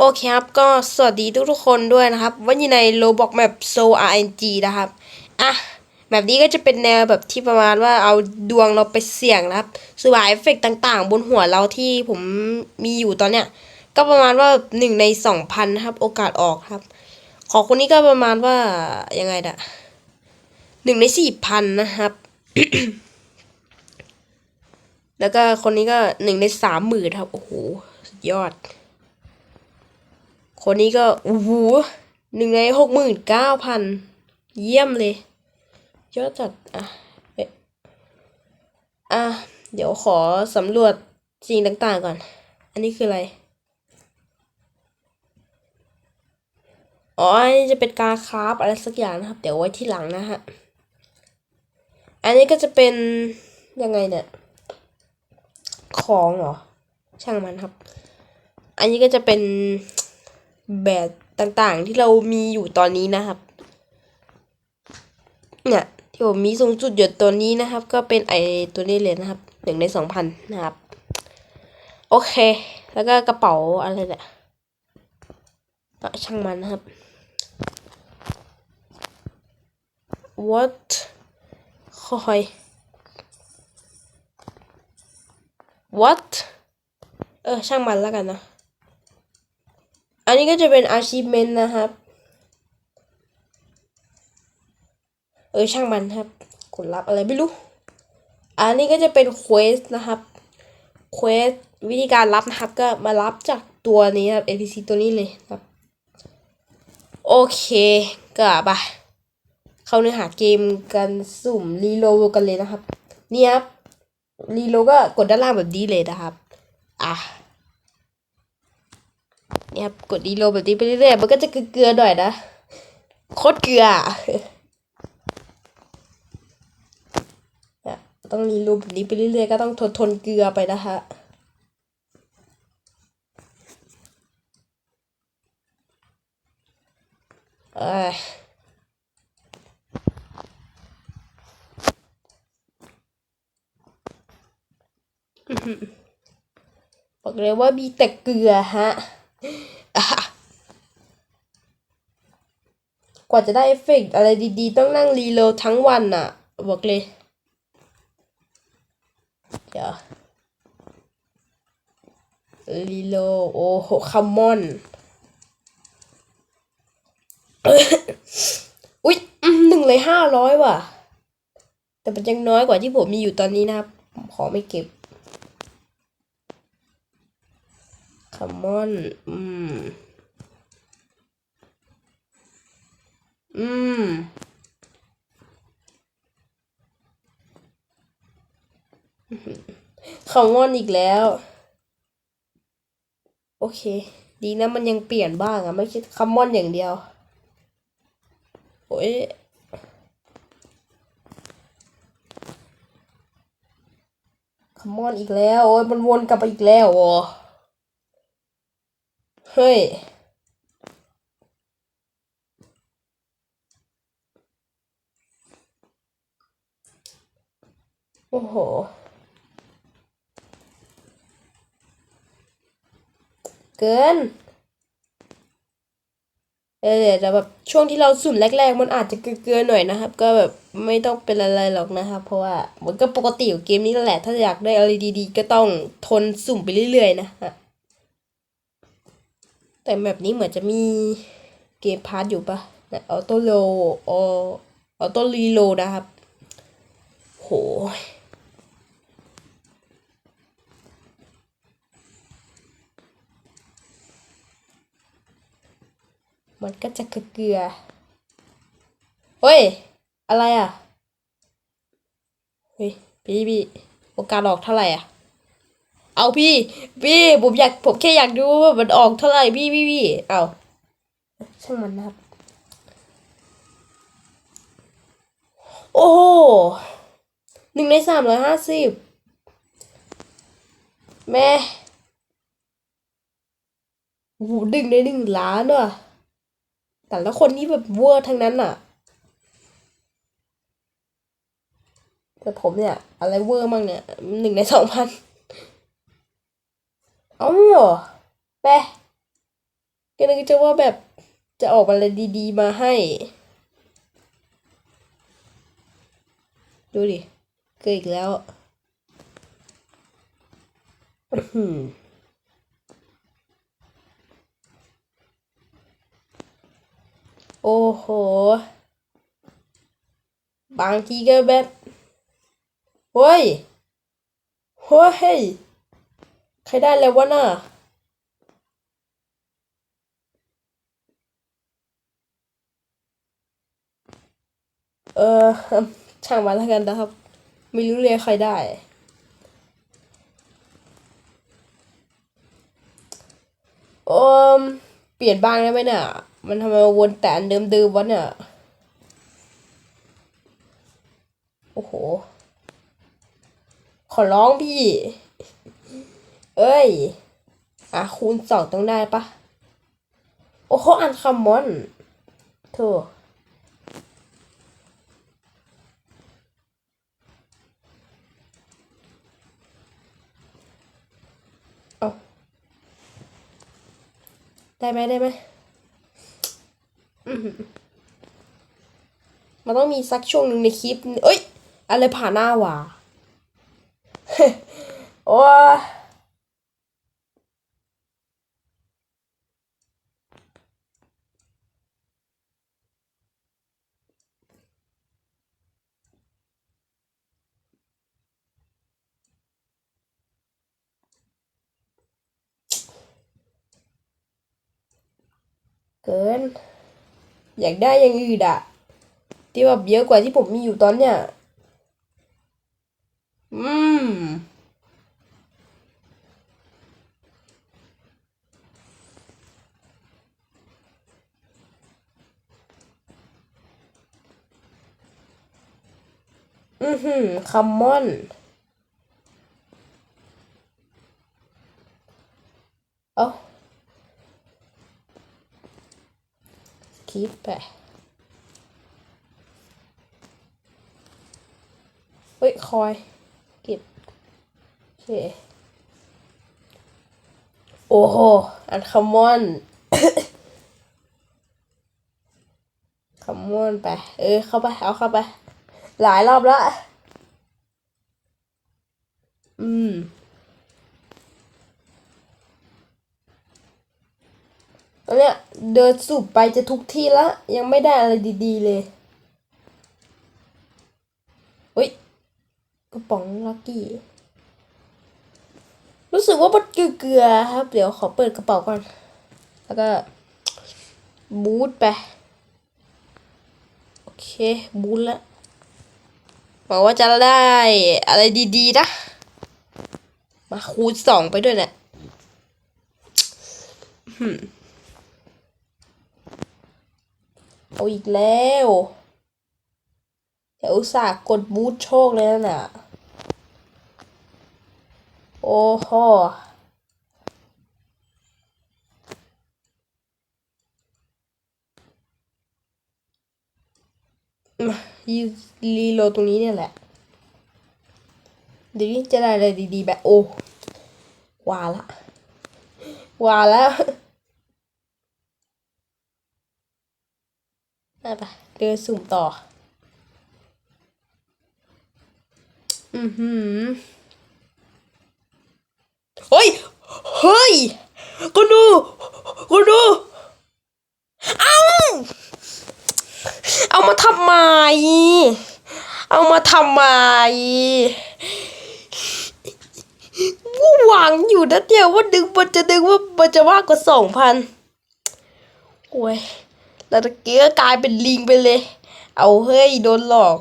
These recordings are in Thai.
โอเคครับ ก็สวัสดีทุกทุกๆคนด้วยนะครับ วันนี้ในโ o บอกแมป s o RNG นะครับ อะ แบบนี้ก็จะเป็นแนวแบบที่ประมาณว่าเอาดวงเราไปเสี่ยงนะครับสวายเอฟเฟกต่างๆ บนหัวเราที่ผมมีอยู่ตอนเนี้ย ก็ประมาณว่าหนึ่งในสองพันครับ โอกาสออกครับ ของคนนี้ก็ประมาณว่ายังไงดะหนึ่งในสี่พันนะครับ แล้วก็คนนี้ก็หนึ่งในสามหมื่นครับ โอ้โห สุดยอด คนนี้ก็โอ้โหหนึ่งในหกหมื่นเก้าพันเยี่ยมเลยยอดจัดอะเอ๊ะอะ เดี๋ยวขอสำรวจสิ่งต่าง ๆ ก่อน อันนี้คืออะไร อ๋อ อันนี้จะเป็นการคราฟอะไรสักอย่างนะครับ เดี๋ยวไว้ที่หลังนะฮะ อันนี้ก็จะเป็นยังไงเนี่ย ของเหรอ ช่างมันครับ อันนี้ก็จะเป็น แบบต่างๆ ที่เรามีอยู่ตอนนี้นะครับ เนี่ยที่ผมมีสูงสุดอยู่ตัวนี้นะครับ ก็เป็นไอตัวนี้เลยนะครับหนึ่งในสองพันนะครับ โอเค แล้วก็กระเป๋าอะไรเนี่ยช่างมันนะครับ what คอย what เออ ช่างมันแล้วกันนะ อันนี้ก็จะเป็น achievement นะครับ เออช่างมันครับกดรับอะไรไม่รู้ อันนี้ก็จะเป็น quest นะครับ quest วิธีการรับนะครับ ก็มารับจากตัวนี้ครับ NPC ตัวนี้เลยครับ โอเคก็ไปเข้าเนื้อหาเกมกันสุ่มรีโลกันเลยนะครับ เนี่ยครับรีโลก็กดด้านล่างแบบนี้เลยนะครับ อะ เนี่ยครับกดดีโลแบบนี้ไปเรื่อยๆมันก็จะเกลือๆหน่อยนะโคตรเกลืออะเนี่ยต้องรีโลแบบนี้ไปเรื่อยๆก็ต้องทนทนเกลือไปนะคะเออบอกเลยว่ามีแต่เกลือฮะ กว่าจะได้เอฟเฟกต์อะไรดีๆ ต้องนั่งรีโหลดทั้งวันน่ะ บอกเลย เดี๋ยวรีโหลดโอ้โหคัมมอน อุ๊ยหนึ่งเลยห้าร้อยว่ะ แต่มันยังน้อยกว่าที่ผมมีอยู่ตอนนี้นะครับ ขอไม่เก็บคัมมอน อืม อืมคัมมอนอีกแล้ว โอเค ดีนะมันยังเปลี่ยนบ้างอะไม่ใช่คัมอนอย่างเดียว โอ้ยคัมอนอีกแล้ว โอ้ยมันวนกลับไปอีกแล้วโอ้เฮ้ย โอ้โห เกิน เออแต่แบบช่วงที่เราสุ่มแรก ๆ มันอาจจะเกลือๆหน่อยนะครับ ก็แบบไม่ต้องเป็นอะไรหรอกนะครับ เพราะว่ามันก็ปกติของเกมนี้แหละ ถ้าอยากได้อะไรดีๆ ก็ต้องทนสุ่มไปเรื่อยๆ นะฮะแต่แบบนี้เหมือนจะมีเกมพาร์ทอยู่ปะนะออโต้โลออโต้รีโลนะครับ โห มันก็จะเกลือเฮ้ย อะไรอะ เฮ้ย พี่พี่โอกาสออกเท่าไหร่อะ เอาพี่ พี่ผมอยากผมแค่อยากดูว่ามันออกเท่าไหร่พี่พี่พี่เอาช่างมันนะครับ โอ้โหหนึ่งในสามร้อยห้าสิบแม่โอ้หนึ่งในหนึ่งล้านว่ะ แต่ละคนนี่แบบเวอร์ทั้งนั้นอะแต่ผมเนี่ย อะไรเวอร์มั่งเนี่ยหนึ่งในสองพันเอ้าแปะก็นึกจะว่าแบบจะออกอะไรดีๆมาให้ ดูดิเกิดอีกแล้ว อื้อหือ โอ้โห บางทีก็แบบเฮ้ยเฮ้ย ใครได้แล้ววะน่ะเออช่างมันแล้วกันนะครับ ไม่รู้เลยใครได้โอมเปลี่ยนบ้างได้ไหมเนี่ย มันทำไมวนแต่อันเดิมๆวะเนี่ย โอ้โห ขอร้องพี่ เอ้ย อะ คูณสองต้องได้ปะ โอ้โหอันคำมอนโธ่เอาได้ไหมได้ไหม มันต้องมีสักช่วงหนึ่งในคลิป เอ้ย อะไรผ่านหน้าวะโอ้เกิน อยากได้อย่างอื่นอะที่แบบเยอะกว่าที่ผมมีอยู่ตอนเนี้ย อืม อือหือคัมมอน เอา คิดไปเฮ้ย คอย เก็บโอเคโอ้โห อันคัมมอนคัมมอนไป เออ เข้าไป เอาเข้าไป หลายรอบแล้ว อืม ตอนเนี้ยเดินสูบไปจะทุกที่ละ ยังไม่ได้อะไรดีๆเลยเฮ้ยกระป๋องลักกี้ รู้สึกว่ามันเกลือๆครับ เดี๋ยวขอเปิดกระเป๋าก่อน แล้วก็ บูทไป โอเค บูทล้วหวังว่าจะได้อะไรดีๆนะ มาคูณสองไปด้วยเนี่ยม เอาอีกแล้วเดี๋ยวอุตส่าห์กดบูทโชคเลยนะน่ะ โอ้โหมายืรีโลตรงนี้เนี่ยแหละ เดี๋ยวนี้จะได้อะไรดีๆแบบโอ้วาละวาแล้ว ไปเดินสุ่มต่อ อือหือเฮ้ย เฮ้ยก็ดูก็ดู เอาเอามาทำไม เอามาทำไมกูหวังอยู่นะเดียวว่าดึงมันจะดึงว่ามันจะมากกว่าสองพันโอ้ย แล้วตะเกียกลายเป็นลิงไปเลย เอาเฮ้ยโดนหลอก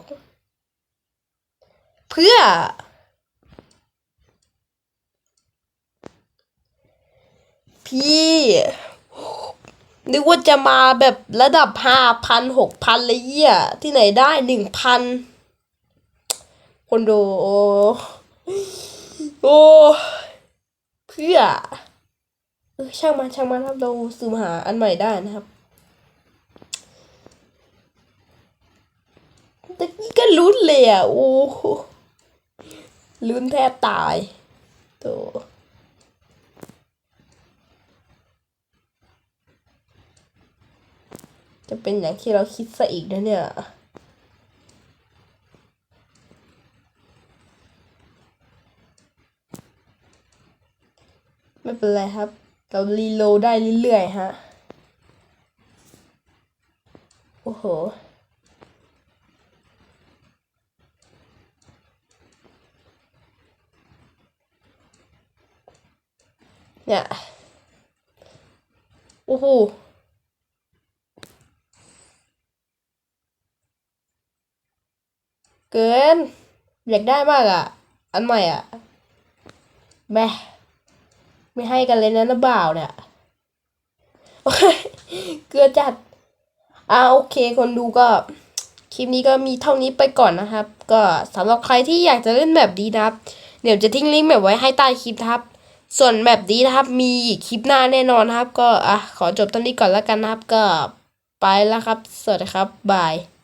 เพื่อ พี่ นึกว่าจะมาแบบระดับห้าพันหกพันเลยเยี่ยที่ไหนได้หนึ่งพันคนดูโอ้โอ้เพื่อ เออช่างมันช่างมันครับเราซื้อมาหาอันใหม่ได้นะครับตะ ก็ลุ้นเลยอะโอ้โหลุ้นแทบตายโตจะเป็นอย่างที่เราคิดซะอีกนะเนี่ยไม่เป็นไรครับ เรารีโลได้เรื่อยๆฮะ โอ้โห เนี่ยโอ้โหเกิน อยากได้มากอะ อันใหม่อะแม่ไม่ให้กันเลยนะนะบ่าวเนี่ยเกลือจัดอ่าโอเค คนดูก็ คลิปนี้ก็มีเท่านี้ไปก่อนนะครับ ก็สำหรับใครที่อยากจะเล่นแบบนี้นะครับ เดี๋ยวจะทิ้งลิงก์แบบไว้ให้ใต้คลิปนะครับ ส่วนแบบนี้นะครับมีคลิปหน้าแน่นอนนครับ ก็อะขอจบตอนนี้ก่อนแล้วกันนะครับก็ไปแล้วครับ สวัสดีครับบาย